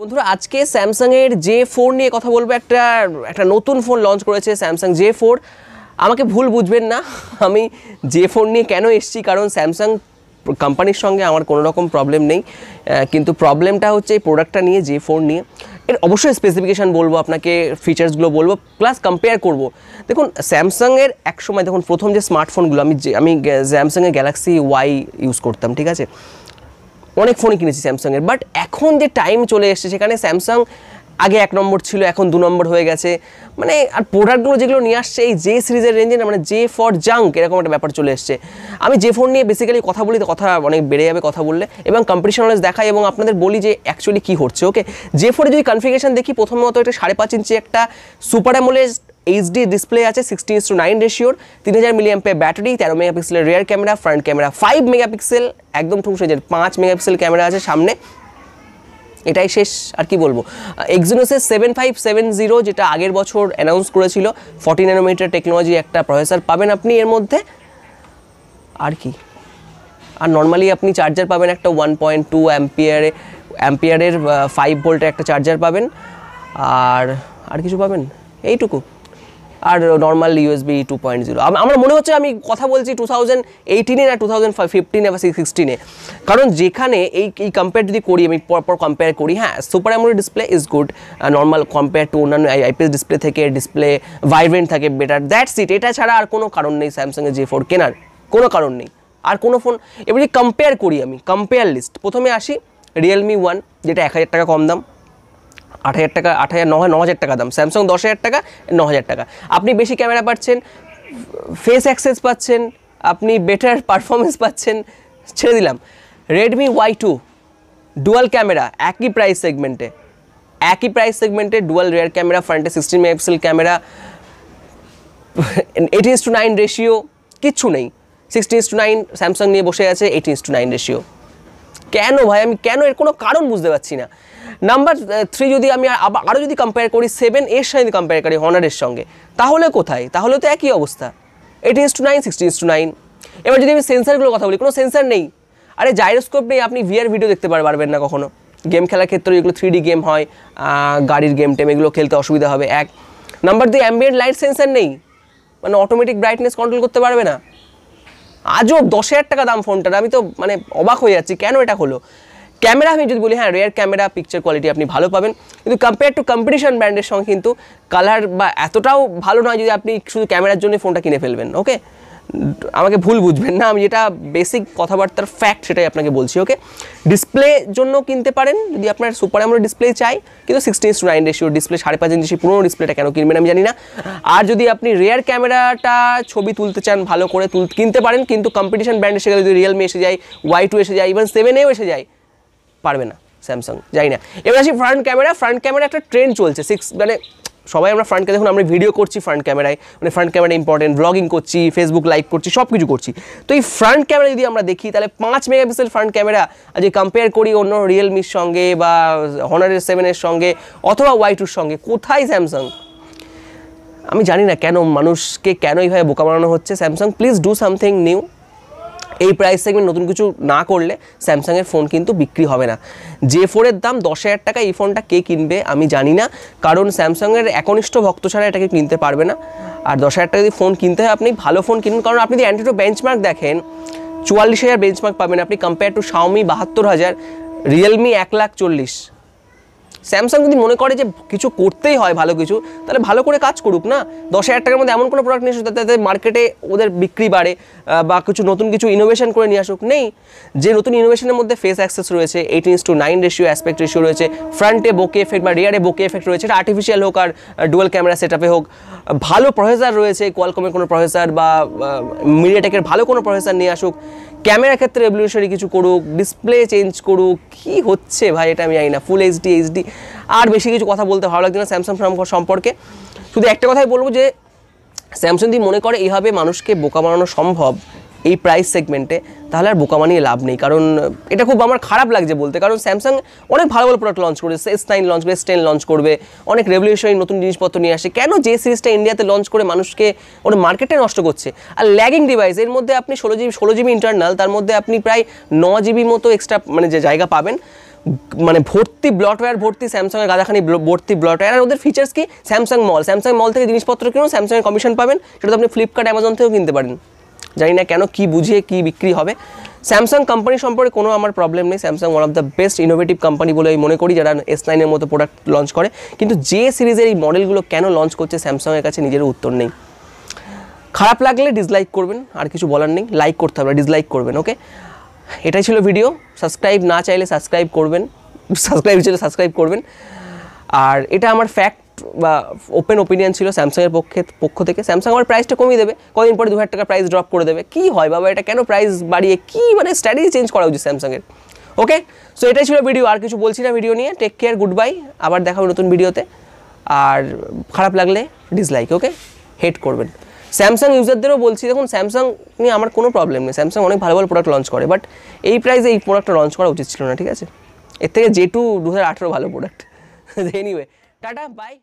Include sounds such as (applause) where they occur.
বন্ধুরা, আজকে স্যামসাংয়ের জে ফোর নিয়ে কথা বলব। একটা একটা নতুন ফোন লঞ্চ করেছে স্যামসাং জে ফোর। আমাকে ভুল বুঝবেন না, আমি জে ফোর নিয়ে কেন এসছি? কারণ স্যামসাং কোম্পানির সঙ্গে আমার কোনো রকম প্রবলেম নেই। কিন্তু প্রবলেমটা হচ্ছে এই প্রোডাক্টটা নিয়ে, জে ফোর নিয়ে। এর অবশ্যই স্পেসিফিকেশান বলব, আপনাকে ফিচার্সগুলো বলব প্লাস কম্পেয়ার করব। দেখুন, স্যামসাংয়ের এক সময় দেখুন, প্রথম যে স্মার্টফোনগুলো আমি আমি স্যামসাংয়ের গ্যালাক্সি ওয়াই ইউজ করতাম, ঠিক আছে? অনেক ফোনই কিনেছি স্যামসাংয়ের বাট এখন যে টাইম চলে এসেছে, সেখানে স্যামসাং আগে এক নম্বর ছিল, এখন দু নম্বর হয়ে গেছে। মানে আর প্রোডাক্টগুলো যেগুলো নিয়ে আসছে, এই জে সিরিজের রেঞ্জে মানে জে ফর জাঙ্ক এরকম একটা ব্যাপার চলে এসছে। আমি যে ফোন নিয়ে বেসিক্যালি কথা বলি কথা অনেক বেড়ে যাবে কথা বললে, এবং কম্পিটিশন নলেজ দেখাই, এবং আপনাদের বলি যে অ্যাকচুয়ালি কী হচ্ছে ওকে জে ফোরে যদি কনফিগারেশন দেখি, প্রথমত একটা সাড়ে পাঁচ ইঞ্চি একটা সুপার অ্যামোলেজ এইচডি ডিসপ্লে আছে সিক্সটি টু নাইন রেশিওর তিন হাজার মিলিয়াম্পে ব্যাটারি তেরো মেগাপিক্সেলের rear camera front camera five megapixel একদম ঠুকসে যে পাঁচ মেগাপিক্সেল ক্যামেরা আছে সামনে। এটাই শেষ, আর কি বলব? এক্সিনোসের সেভেন ফাইভ সেভেন জিরো যেটা আগের বছর অ্যানাউন্স করেছিল ফর্টি ন্যানোমিটার টেকনোলজি একটা প্রসেসর পাবেন আপনি এর মধ্যে। আর কি? আর নর্মালি আপনি চার্জার পাবেন একটা ওয়ান পয়েন্ট টু অ্যাম্পিয়ারে অ্যাম্পিয়ারের ফাইভ ভোল্টের একটা চার্জার পাবেন। আর আর কিছু পাবেন? এইটুকু। আর normal USB two point zero আমার মনে হচ্ছে আমি কথা বলছি টু থাউজেন্ড এইটিনে না টু থাউজেন্ড ফিফটিনে বা সিক্সটিনে কারণ যেখানে এই এই কম্পেয়ার যদি করি, আমি পরপর কম্পেয়ার করি হ্যাঁ super AMOLED display is good normal compare to অন্যান্য আইপিএস ডিসপ্লে থেকে ডিসপ্লে ভাইব্রেন্ট থাকে বেটার দ্যাটস ইট এটা ছাড়া আর কোনো কারণ নেই স্যামসাংয়ের জে ফোর কেনার, কোনো কারণ নেই। আর কোনো ফোন এবার যদি কম্পেয়ার করি আমি কম্পেয়ার লিস্ট প্রথমে আসি রিয়েলমি ওয়ান যেটা এক হাজার টাকা কম দাম। আট হাজার টাকা, আট হাজার ন ন হাজার টাকা দাম। স্যামসাং দশ হাজার টাকা ন হাজার টাকা। আপনি বেশি ক্যামেরা পাচ্ছেন ফেস অ্যাক্সেস পাচ্ছেন, আপনি বেটার পারফরমেন্স পাচ্ছেন, ছেড়ে দিলাম। Redmi Y two dual camera একই প্রাইস সেগমেন্টে একই প্রাইস সেগমেন্টে ডুয়াল রেয়ার ক্যামেরা ফ্রন্টে sixteen megapixel camera eighteen to nine ratio কিচ্ছু নেই। সিক্সটিন টু নাইন স্যামসাং নিয়ে বসে আছে এইটিন টু নাইন রেশিও কেন ভাই? আমি কেন? এর কোনো কারণ বুঝতে পারছি না। নাম্বার থ্রি যদি আমি আরও যদি কম্পেয়ার করি সেভেন এর যদি কম্পেয়ার করি হনারের সঙ্গে, তাহলে কোথায়? তাহলে তো একই অবস্থা। Eighteen to nine sixteen to nine এবার যদি আমি সেন্সারগুলোর কথা বলি, কোনো সেন্সার নেই। আরে জাইরোস্কোপ নেই, আপনি ভিআর ভিডিও দেখতে পারবেন না কখনো। গেম খেলার ক্ষেত্রে যেগুলো থ্রি গেম হয় গাড়ির গেম টেম এগুলো খেলতে অসুবিধা হবে, এক। নাম্বার দুই অ্যাম্বিয়েন্ট লাইট সেন্সার নেই। মানে অটোমেটিক ব্রাইটনেস কন্ট্রোল করতে পারবে না। আজও দশ হাজার টাকা দাম ফোনটার আমি তো মানে অবাক হয়ে যাচ্ছি, কেন এটা হলো? ক্যামেরা আমি যদি বলি হ্যাঁ রেয়ার ক্যামেরা পিকচার কোয়ালিটি আপনি ভালো পাবেন। কিন্তু কম্পেয়ার টু কম্পিটিশন ব্র্যান্ডের সঙ্গে কিন্তু কালার বা এতটাও ভালো নয় যদি আপনি শুধু ক্যামেরার জন্য ফোনটা কিনে ফেলবেন ওকে আমাকে ভুল বুঝবেন না, আমি যেটা বেসিক কথাবার্তার ফ্যাক্ট সেটাই আপনাকে বলছি ওকে ডিসপ্লে জন্য কিনতে পারেন, যদি আপনার সুপার অ্যামোলেড ডিসপ্লে চাই, কিন্তু sixteen to nine ratio display সাড়ে পাঁচ ইঞ্চি পুরোনো ডিসপ্লেটা কেন কিনবেন আমি জানি না। আর যদি আপনি রেয়ার ক্যামেরাটা ছবি তুলতে চান, ভালো করে তুল, কিনতে পারেন, কিন্তু কম্পিটিশন ব্র্যান্ড এসে গেলে যদি রিয়েলমি এসে যায় ওয়াই টু এসে যায় ইভেন সেভেনেও এসে যায় পারবে না স্যামসাং যাই না। এবার আসি ফ্রন্ট ক্যামেরা ফ্রন্ট ক্যামেরা একটা ট্রেন্ড চলছে সিক্স মানে সবাই আমরা ফ্রন্ট দেখুন আমরা ভিডিও করছি ফ্রন্ট ক্যামেরায় মানে ফ্রন্ট ক্যামেরা ইম্পর্টেন্ট ব্লগিং করছি ফেসবুক লাইভ করছি সব কিছু করছি। তো এই ফ্রন্ট ক্যামেরা যদি আমরা দেখি, তাহলে পাঁচ মেগাপিক্সেল ফ্রন্ট ক্যামেরা যদি কম্পেয়ার করি অন্য রিয়েলমির সঙ্গে বা হনারের সেভেনের সঙ্গে অথবা ওয়াই টুর সঙ্গে, কোথায় স্যামসাং? আমি জানি না কেন মানুষকে কেন এইভাবে বোকা বানানো হচ্ছে। Samsung please do something new এই প্রাইস সেগমেন্ট নতুন কিছু না করলে স্যামসাংয়ের ফোন কিন্তু বিক্রি হবে না। যে ফোনের দাম দশ হাজার টাকা, এই ফোনটা কে কিনবে আমি জানি না। কারণ স্যামসাংয়ের একনিষ্ঠ ভক্ত ছাড়া এটাকে কিনতে পারবে না। আর দশ হাজার টাকা যদি ফোন কিনতে হয়, আপনি ভালো ফোন কিনুন। কারণ আপনি যদি অ্যান্টিটো বেঞ্চমার্ক দেখেন, চুয়াল্লিশ হাজার বেঞ্চমার্ক পাবেন আপনি। কম্পেয়ার টু শাওমি বাহাত্তর হাজার রিয়েলমি এক লাখ চল্লিশ। স্যামসাং যদি মনে করে যে কিছু করতেই হয় ভালো কিছু, তাহলে ভালো করে কাজ করুক না? দশ হাজার টাকার মধ্যে এমন কোনো প্রোডাক্ট নিয়ে আসুক যাতে মার্কেটে ওদের বিক্রি বাড়ে বা কিছু নতুন কিছু ইনোভেশন করে নিয়ে আসুক। নেই। যে নতুন ইনোভেশনের মধ্যে ফেস অ্যাক্সেস রয়েছে eighteen to nine ratio aspect ratio রয়েছে ফ্রন্টে বোকে এফেক্ট বা রিয়ারে বোকে এফেক্ট রয়েছে, এটা আর্টিফিশিয়াল হোক আর ডুয়াল ক্যামেরা সেট হোক, ভালো প্রসেসর রয়েছে কোয়ালকমের কোনো প্রসেসর বা মিডিয়াটেকের ভালো কোনো প্রসেসর নিয়ে আসুক। ক্যামেরা ক্ষেত্রে রেভলিউশনারি কিছু করুক ডিসপ্লে চেঞ্জ করুক, কি হচ্ছে ভাই এটা আমি জানি না ফুল এইচডি এইচডি আর বেশি কিছু কথা বলতে ভালো লাগছে না স্যামসাং সম্পর্কে। শুধু একটা কথাই বলব যে স্যামসাং যদি মনে করে এইভাবে মানুষকে বোকা বানানো সম্ভব এই প্রাইস সেগমেন্টে তাহলে আর বোকা বানিয়ে লাভ নেই। কারণ, এটা খুব আমার খারাপ লাগছে বলতে। কারণ স্যামসাং অনেক ভালো ভালো প্রোডাক্ট লঞ্চ করেছে এস নাইন লঞ্চ করে এস টেন লঞ্চ করবে, অনেক রেভলিউশনারি নতুন জিনিসপত্র নিয়ে আসে। কেন যে সিরিজটা ইন্ডিয়াতে লঞ্চ করে মানুষকে ওর মার্কেটে নষ্ট করছে? আর ল্যাগিং ডিভাইস এর মধ্যে আপনি ষোলো জিবি ষোলো জিবি ইন্টারনাল তার মধ্যে আপনি প্রায় ন জিবি মতো এক্সট্রা মানে যে জায়গা পাবেন। মানে ভর্তি ব্লটওয়্যার ভর্তি স্যামসাংয়ের গাদাখানি ভর্তি ব্লটওয়্যার আর ওদের ফিচার্স কি? স্যামসাং মল স্যামসাং মল থেকে জিনিসপত্র কিনুন স্যামসাংয়ের কমিশন পাবেন। সেটা তো আপনি ফ্লিপকার্ট অ্যামাজন থেকেও কিনতে পারেন। জানি না কেন কি বুঝিয়ে কি বিক্রি হবে। স্যামসাং কোম্পানি সম্পর্কে কোনো আমার প্রবলেম নেই। Samsung one of the best innovative company বলে আমি মনে করি, যারা এস নাইনের মতো প্রোডাক্ট লঞ্চ করে। কিন্তু যে সিরিজের এই মডেলগুলো কেন লঞ্চ করছে স্যামসাংয়ের কাছে নিজের উত্তর নেই। খারাপ লাগলে ডিসলাইক করবেন, আর কিছু বলার নেই। লাইক করতে হবে ডিসলাইক করবেন ওকে এটাই ছিল ভিডিও সাবস্ক্রাইব না চাইলে সাবস্ক্রাইব করবেন। সাবস্ক্রাইব চাইলে সাবস্ক্রাইব করবেন। আর এটা আমার ফ্যাক্ট বা ওপেন ওপিনিয়ন ছিল স্যামসাংয়ের পক্ষে পক্ষ থেকে। স্যামসাং আমার প্রাইসটা কমিয়ে দেবে। কদিন পরে দু হাজার টাকা প্রাইস ড্রপ করে দেবে। কী হয় বাবা, এটা কেন প্রাইস বাড়িয়ে কি মানে স্ট্র্যাটেজি চেঞ্জ করা উচিত স্যামসাংয়ের ওকে সো এটাই ছিল ভিডিও আর কিছু বলছি না ভিডিও নিয়ে। টেক কেয়ার গুড বাই আবার দেখা হবে নতুন ভিডিওতে আর খারাপ লাগলে ডিসলাইক ওকে হেট করবেন। স্যামসাং ইউজারদেরও বলছি, দেখুন স্যামসাং নিয়ে আমার কোনো প্রবলেম নেই। স্যামসাং অনেক ভালো ভালো প্রোডাক্ট লঞ্চ করে বাট এই প্রাইসে এই প্রোডাক্টটা লঞ্চ করা উচিত ছিল না, ঠিক আছে? এর থেকে জে টু দু হাজার আঠেরো ভালো প্রোডাক্ট এনিওয়ে (laughs) টাটা বাই